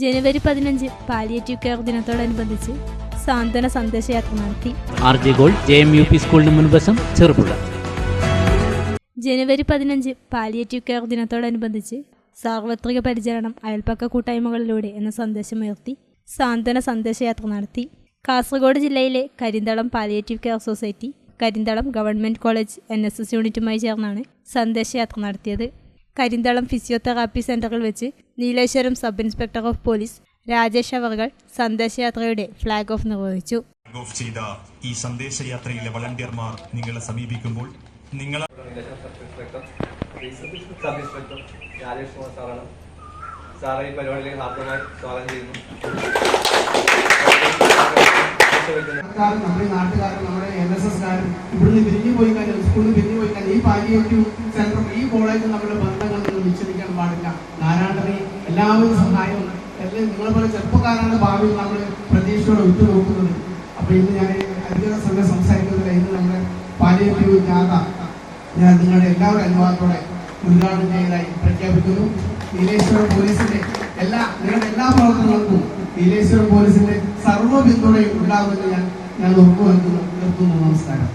ജനുവരി പതിനഞ്ച് palliative care ദിനത്തോടനുബന്ധിച്ച് സാന്ത്വന സന്ദേശയാത്ര നടത്തി. R J gold J M U P സ്കൂളിന് മുൻവശം ചെറുപുഴ. ജനുവരി പതിനഞ്ച് പാലിയേറ്റീവ് കെയർ ദിനത്തോടനുബന്ധിച്ച് സാർവത്രിക പരിചരണം അയൽപ്പക്ക കൂട്ടായ്മകളിലൂടെ എന്ന സന്ദേശം ഉയർത്തി സാന്ത്വന സന്ദേശയാത്ര നടത്തി. കാസർഗോഡ് ജില്ലയിലെ Karinthalam palliative care society Karinthalam government college N S S യൂണിറ്റുമായി ചേർന്നാണ് സന്ദേശയാത്ര നടത്തിയത്. കരിന്തളം ഫിസിയോതെറാപ്പി സെന്ററിൽ വെച്ച് Nileshwaram sub inspector of police Rajesh അവർകൾ സന്ദേശയാത്രയുടെ ഫ്ലാഗ് ഓഫ് നിർവഹിച്ചു. ഓഫ് ചെയ്ത ഈ സന്ദേശയാത്രയിലെ വളണ്ടിയർമാർ നിങ്ങളെ സമീപിക്കുമ്പോൾ സാറാണ്. സാറെ ഈ പരിപാടിയിലേക്ക് ഹാർദമായി സ്വാഗതം ചെയ്യുന്നു. നമ്മുടെ നാട്ടുകാരും നമ്മുടെ എൻ എസ് എസ്കാരും ഇവിടുന്ന് പിരിഞ്ഞു പോയി കഴിഞ്ഞാൽ സ്കൂളിൽ നിന്ന് പിരിഞ്ഞു പാലിയേറ്റീവ് സെന്ററും ഈ കോളേജും നമ്മുടെ ബന്ധങ്ങൾ നിങ്ങൾ വിച്ഛേദിക്കാൻ പാടില്ല. നാരായണനെ എല്ലാവരും സഹായവും എല്ലാം നിങ്ങളെ പോലെ ചെറുപ്പക്കാരാണ് ഭാവിയിൽ നമ്മൾ പ്രതീക്ഷയോടെ ഉറ്റുനോക്കുന്നത് അപ്പൊ ഇന്ന് ഞാൻ അധികം സമയം സംസാരിക്കുന്നില്ല ഇന്ന് നമ്മുടെ പാലിയേറ്റീവ് ജാഥ ഞാൻ നിങ്ങളുടെ എല്ലാവരുടെ അനുവാദത്തോടെ ഉദ്ഘാടനം ചെയ്തതായി പ്രഖ്യാപിക്കുന്നു. നീലേശ്വരം പോലീസിന്റെ എല്ലാ നിങ്ങളുടെ എല്ലാ പ്രവർത്തനങ്ങൾക്കും നീലേശ്വരം പോലീസിന്റെ സർവ പിന്തുണയും ഉണ്ടാകുമെന്ന് ഞാൻ ഞാൻ ഉറപ്പുവരുത്തുന്നു. നിർത്തുന്നു. നമസ്കാരം.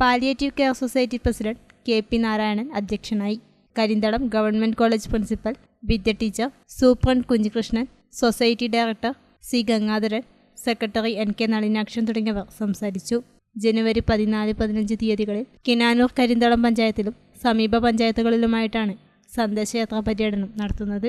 Palliative care society president K P Narayanan അധ്യക്ഷനായി Karinthalam government college principal Vidya teacher superintendent Kunhikrishnan society director C Gangadharan secretary N K Nalinakshan തുടങ്ങിയവർ സംസാരിച്ചു. ജനുവരി പതിനാല് പതിനഞ്ച് തീയതികളിൽ കിനാനൂർ കരിന്തളം പഞ്ചായത്തിലും സമീപ പഞ്ചായത്തുകളിലുമായിട്ടാണ് സന്ദേശയാത്രാ പര്യടനം നടത്തുന്നത്.